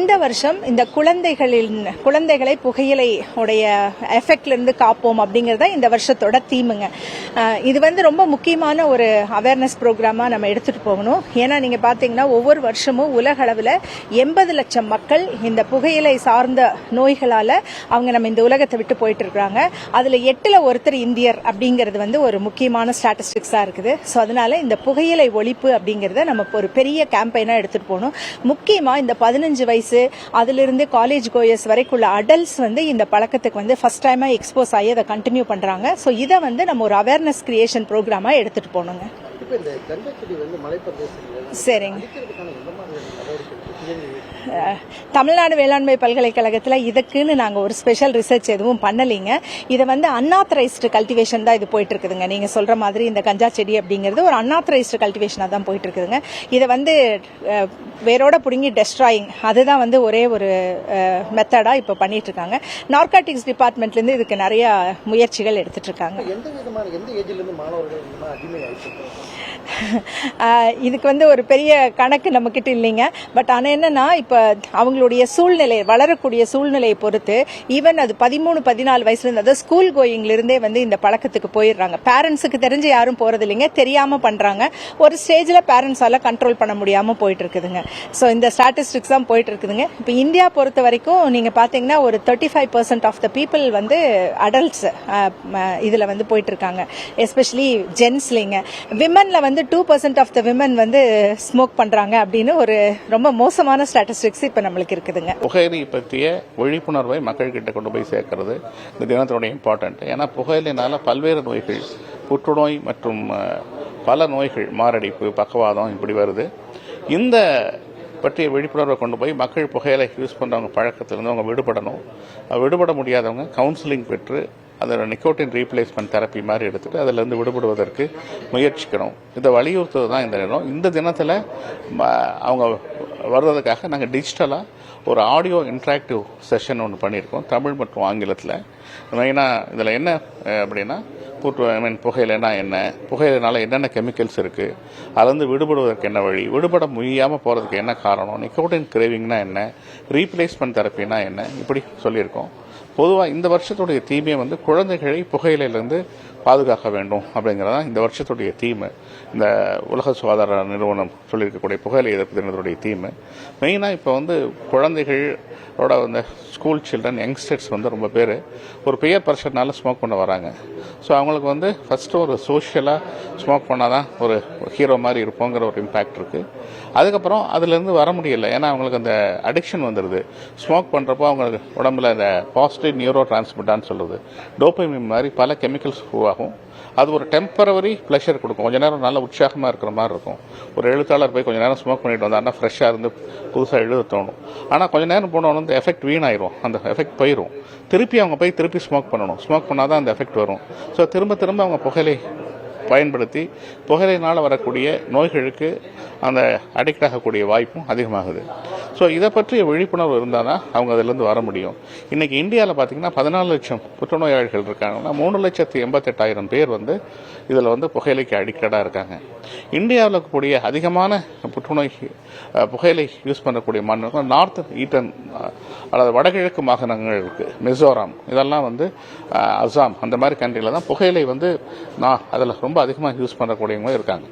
இந்த வருஷம் இந்த குழந்தைகளின் குழந்தைகளை புகையிலை உடைய எஃபெக்ட்லேருந்து காப்போம் அப்படிங்கிறத இந்த வருஷத்தோட தீமுங்க இது வந்து ரொம்ப முக்கியமான ஒரு அவேர்னஸ் ப்ரோக்ராமாக நம்ம எடுத்துகிட்டு போகணும். ஏன்னா நீங்கள் பார்த்தீங்கன்னா ஒவ்வொரு வருஷமும் உலக அளவில் எண்பது லட்சம் மக்கள் இந்த புகையிலை சார்ந்த நோய்களால் அவங்க நம்ம இந்த உலகத்தை விட்டு போயிட்டு இருக்காங்க அதில் எட்டில் ஒருத்தர் இந்தியர் அப்படிங்கிறது வந்து ஒரு முக்கியமான ஸ்டாட்டிஸ்டிக்ஸாக இருக்குது. ஸோ அதனால இந்த புகையிலை ஒழிப்பு அப்படிங்கிறத நம்ம ஒரு பெரிய கேம்பெயினாக எடுத்துகிட்டு போகணும். முக்கியமாக இந்த பதினஞ்சு வயசு அதிலிருந்து காலேஜ் கோயர்ஸ் வரைக்குள்ள அடல்ட்ஸ் வந்து இந்த பழக்கத்துக்கு வந்து ஃபஸ்ட் டைமாக எக்ஸ்போஸ் ஆகி அதை கண்டினியூ பண்ணுறாங்க ஸோ இதை வந்து நம்ம ஒரு அவேர்னஸ் கிரியேஷன் ப்ரோக்ராமா எடுத்துகிட்டு போகணுங்க. இப்போ இந்த கஞ்சா செடி வந்து மலைப்பிரதேசங்கள் சரிங்க. தமிழ்நாடு வேளாண்மை பல்கலைக்கழகத்தில் இதுக்குன்னு நாங்கள் ஒரு ஸ்பெஷல் ரிசர்ச் எதுவும் பண்ணலைங்க. இதை வந்து அன்ஆத்தரைஸ்டு கல்டிவேஷன் தான் இது போயிட்டு இருக்குதுங்க நீங்கள் சொல்கிற மாதிரி இந்த கஞ்சா செடி அப்படிங்கிறது ஒரு அன்ஆத்தரைஸ்டு கல்டிவேஷனாக தான் போயிட்டு இருக்குதுங்க இதை வந்து வேரோட பிடுங்கி டெஸ்ட்ராயிங் அதுதான் வந்து ஒரே ஒரு மெத்தடாக இப்போ பண்ணிட்டு இருக்காங்க நார்காட்டிக்ஸ் டிபார்ட்மெண்ட்லேருந்து இதுக்கு நிறைய முயற்சிகள் எடுத்துட்டு இருக்காங்க எந்த விதமான எந்த ஏஜ்ல இருந்து மாணவர்கள் இந்த இதுக்கு வந்து ஒரு பெரிய கணக்கு நம்மக்கிட்ட இல்லைங்க. பட் ஆனால் என்னன்னா இப்போ அவங்களுடைய சூழ்நிலை வளரக்கூடிய சூழ்நிலையை பொறுத்து ஈவன் அது பதிமூணு பதினாலு வயசுலேருந்து அதாவது ஸ்கூல் கோயிங்லேருந்தே வந்து இந்த பழக்கத்துக்கு போயிடுறாங்க. பேரண்ட்ஸுக்கு தெரிஞ்சு யாரும் போகிறது இல்லைங்க. தெரியாமல் பண்ணுறாங்க ஒரு ஸ்டேஜில் பேரண்ட்ஸால் கண்ட்ரோல் பண்ண முடியாமல் போயிட்டு இருக்குதுங்க ஸோ இந்த ஸ்டாட்டிஸ்டிக்ஸ் தான் போயிட்டு இருக்குதுங்க இப்போ இந்தியா பொறுத்த வரைக்கும் நீங்கள் பார்த்தீங்கன்னா ஒரு thirty five percent of the people வந்து அடல்ட்ஸ் இதில் வந்து போயிட்டு இருக்காங்க எஸ்பெஷலி ஜென்ஸ்லிங்க விமனில் வந்து two percent of the women வந்து ஸ்மோக் பண்ணுறாங்க அப்படின்னு ஒரு ரொம்ப மோசமான ஸ்டாட்டிஸ்டிக்ஸ் இப்போ நம்மளுக்கு இருக்குதுங்க. புகையிலை பற்றிய விழிப்புணர்வை மக்கள்கிட்ட கொண்டு போய் சேர்க்கறது இந்த தினத்தினுடைய இம்பார்ட்டன்ட் ஏன்னா புகையிலைனால பல்வேறு நோய்கள் புற்றுநோய் மற்றும் பல நோய்கள் மாரடைப்பு பக்கவாதம் இப்படி வருது. இந்த பற்றிய விழிப்புணர்வை கொண்டு போய் மக்கள் புகையிலை யூஸ் பண்ணுறவங்க பழக்கத்திலிருந்து அவங்க விடுபடணும். விடுபட முடியாதவங்க கவுன்சிலிங் பெற்று அதோட நிக்கோட்டின் ரீப்ளேஸ்மெண்ட் தெரப்பி மாதிரி எடுத்துட்டு அதிலேருந்து விடுபடுவதற்கு முயற்சிக்கணும் இதை வலியுறுத்துவது தான் இந்த தினம் இந்த தினத்தில் அவங்க வர்றதுக்காக நாங்கள் டிஜிட்டலாக ஒரு ஆடியோ இன்ட்ராக்டிவ் செஷன் ஒன்று பண்ணியிருக்கோம். தமிழ் மற்றும் ஆங்கிலத்தில். மெயினாக இதில் என்ன அப்படின்னா கூட்டு ஐ மீன் புகையிலனா என்ன புகையிலனால என்னென்ன கெமிக்கல்ஸ் இருக்குது அதுலேருந்து விடுபடுவதற்கு என்ன வழி விடுபட முடியாமல் போகிறதுக்கு என்ன காரணம் நிக்கோட்டின் கிரேவிங்னா என்ன ரீப்ளேஸ்மெண்ட் தெரப்பினா என்ன இப்படி சொல்லியிருக்கோம். பொதுவாக இந்த வருஷத்துடைய தீமே வந்து குழந்தைகளை புகையிலேருந்து பாதுகாக்க வேண்டும் அப்படிங்கிறது தான் இந்த வருஷத்துடைய தீமை இந்த உலக சுகாதார நிறுவனம் சொல்லியிருக்கக்கூடிய புகையிலை எதிர்ப்பு தினத்துடைய தீமை மெயினாக இப்போ வந்து குழந்தைகளோட இந்த ஸ்கூல் சில்ட்ரன் யங்ஸ்டர்ஸ் வந்து ரொம்ப பேர் ஒரு பெயர் பர்சனால ஸ்மோக் பண்ண வராங்க. ஸோ அவங்களுக்கு வந்து ஃபஸ்ட்டு ஒரு சோஷியலாக ஸ்மோக் பண்ணால் தான் ஒரு ஹீரோ மாதிரி இருப்போங்கிற ஒரு இம்பேக்ட் இருக்குது அதுக்கப்புறம் அதுலேருந்து வர முடியல. ஏன்னா அவங்களுக்கு அந்த அடிக்ஷன் வந்துடுது ஸ்மோக் பண்ணுறப்போ அவங்களுக்கு உடம்புல அந்த பாசிட்டிவ் நியூரோ டிரான்ஸ்மிட்டான்னு சொல்கிறது டோப்பமின் மாதிரி பல கெமிக்கல்ஸ் ஆகும். அது ஒரு டெம்பரவரி ப்ளஷர் கொடுக்கும். கொஞ்ச நேரம் நல்ல உற்சாகமாக இருக்கிற மாதிரி இருக்கும். ஒரு எழுத்தாளர் போய் கொஞ்ச நேரம் ஸ்மோக் பண்ணிட்டு வந்தாருன்னா ஃப்ரெஷ்ஷாக இருந்து புதுசாக எழுத தோணும். ஆனால் கொஞ்ச நேரம் போனவொன்னு அந்த எஃபெக்ட் வீணாயிரும். அந்த எஃபெக்ட் போயிடும் திருப்பி அவங்க போய் திருப்பி ஸ்மோக் பண்ணணும். ஸ்மோக் பண்ணால் தான் அந்த எஃபெக்ட் வரும். ஸோ திரும்ப திரும்ப அவங்க புகையிலை பயன்படுத்தி புகையிலைனால் வரக்கூடிய நோய்களுக்கு அந்த அடிக்ட் ஆகக்கூடிய வாய்ப்பும் அதிகமாகுது. ஸோ இதை பற்றிய விழிப்புணர்வு இருந்தால் தான் அவங்க அதிலேருந்து வர முடியும். இன்றைக்கி இந்தியாவில் பார்த்தீங்கன்னா பதினாலு லட்சம் புற்றுநோயாளிகள் இருக்காங்கன்னா மூணு லட்சத்து எண்பத்தெட்டாயிரம் பேர் வந்து இதில் வந்து புகையிலைக்கு அடிக்டடாக இருக்காங்க. இந்தியாவில் இருக்கக்கூடிய அதிகமான புற்றுநோய் புகையிலை யூஸ் பண்ணக்கூடிய மாநிலங்கள் நார்த் ஈட்டன் அல்லது வடகிழக்கு மாகாணங்கள் இருக்குது மிசோரம் இதெல்லாம் வந்து அசாம் அந்த மாதிரி கண்ட்ரியில் தான் புகையிலை வந்து நான் அதில் ரொம்ப அதிகமாக யூஸ் பண்ணக்கூடியவங்களும் இருக்காங்க.